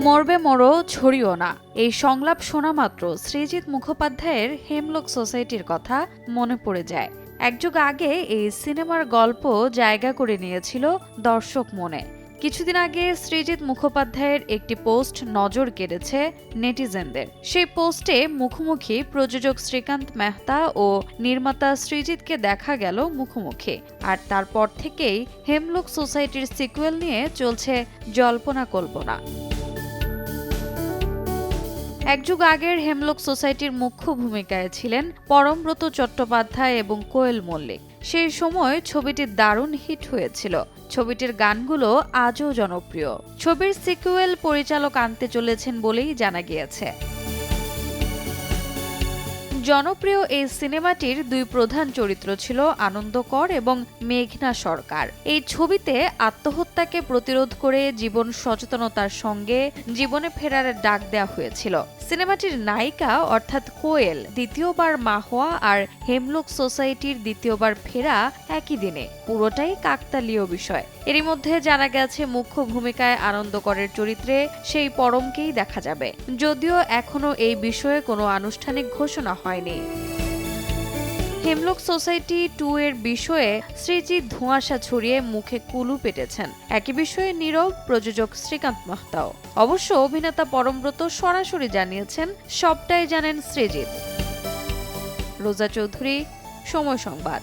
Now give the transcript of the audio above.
মরবে মরো, ছড়িও না। এই সংলাপ শোনা মাত্র সৃজিত মুখোপাধ্যায়ের হেমলোক সোসাইটির কথা মনে পড়ে যায়। একযুগ আগে এই সিনেমার গল্প জায়গা করে নিয়েছিল দর্শক মনে। কিছুদিন আগে শ্রীজিৎ মুখোপাধ্যায়ের একটি পোস্ট নজর কেড়েছে নেটিজেনদের। সেই পোস্টে মুখোমুখি প্রযোজক শ্রীকান্ত মেহতা ও নির্মাতা সৃজিতকে দেখা গেল মুখোমুখি। আর তারপর থেকেই হেমলোক সোসাইটির সিকুয়েল নিয়ে চলছে জল্পনা কল্পনা। এক যুগ আগের হেমলক সোসাইটির মুখ্য ভূমিকায় ছিলেন পরমব্রত চট্টোপাধ্যায় এবং কোয়েল মল্লিক। সেই সময় ছবিটি দারুণ হিট হয়েছিল। ছবিটির গানগুলো আজও জনপ্রিয়। ছবির সিকুয়েল পরিচালক আনতে চলেছেন বলেই জানা গিয়েছে। জনপ্রিয় এই সিনেমাটির দুই প্রধান চরিত্র ছিল আনন্দকর এবং মেঘনা সরকার। এই ছবিতে আত্মহত্যাকে প্রতিরোধ করে জীবন সচেতনতার সঙ্গে জীবনে ফেরার ডাক দেওয়া হয়েছিল। সিনেমাটির নায়িকা অর্থাৎ কোয়েল দ্বিতীয়বার মা হওয়া আর হেমলোক সোসাইটির দ্বিতীয়বার ফেরা একই দিনে। পুরোটাই কাকতালীয় বিষয়। এরই মধ্যে জানা গেছে, মুখ্য ভূমিকায় আনন্দকরের চরিত্রে সেই পরমকেই দেখা যাবে। যদিও এখনও এই বিষয়ে কোনো আনুষ্ঠানিক ঘোষণা হয়নি। হেমলক সোসাইটি টু এর বিষয়ে শ্রীজিৎ ধোঁয়াশা ছড়িয়ে মুখে কুলু পেটেছেন। একই বিষয়ে নীরব প্রযোজক শ্রীকান্ত মাহতাও। অবশ্য অভিনেতা পরমব্রত সরাসরি জানিয়েছেন, সবটাই জানেন শ্রীজিৎ। রোজা চৌধুরী, সময় সংবাদ।